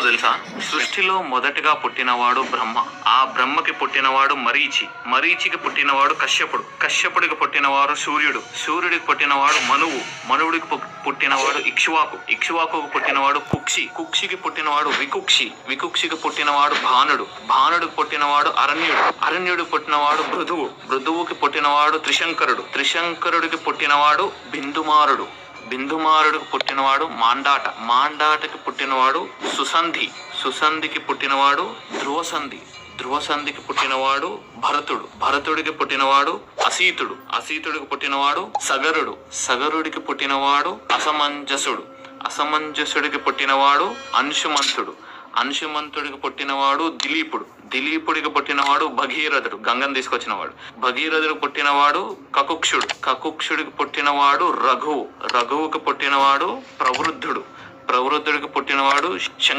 తెలుసా? సృష్టిలో మొదటగా పుట్టినవాడు బ్రహ్మ. ఆ బ్రహ్మకి పుట్టినవాడు మరీచి. మరీచికి పుట్టినవాడు కశ్యపుడు. కశ్యపుడికి పుట్టినవాడు సూర్యుడు. సూర్యుడికి పుట్టినవాడు మనువు. మనువుడికి పు- పుట్టినవాడు ఇక్ష్వాకు. ఇక్ష్వాకుకు పుట్టినవాడు కుక్షి. కుక్షికి పుట్టినవాడు వికుక్షి. వికుక్షికి పుట్టినవాడు భానుడు. భానుడికి పుట్టినవాడు అరణ్యుడు. అరణ్యుడికి పుట్టినవాడు మృదువు. మృదువుకి పుట్టినవాడు త్రిశంకరుడు. త్రిశంకరుడికి పుట్టినవాడు బిందుమారుడు. బిందుమారుడికి పుట్టినవాడు మాండాట. మాండాటకి పుట్టినవాడు సుసంధి. సుసంధికి పుట్టినవాడు ధ్రువసంధి. ధ్రువసంధికి పుట్టినవాడు భరతుడు. భరతుడికి పుట్టినవాడు అసీతుడు. అసీతుడికి పుట్టినవాడు సగరుడు. సగరుడికి పుట్టినవాడు అసమంజసుడు. అసమంజసుడికి పుట్టినవాడు అంశుమంతుడు. అంశుమంతుడికి పుట్టినవాడు దిలీపుడు. దిలీపుడికి పుట్టినవాడు భగీరథుడు గంగం తీసుకొచ్చినవాడు. భగీరథుడు పుట్టినవాడు కకుక్షుడు. కకుక్షుడికి పుట్టినవాడు రఘువు. రఘువుకి పుట్టినవాడు ప్రవృద్ధుడు. ప్రవృద్ధుడికి పుట్టినవాడు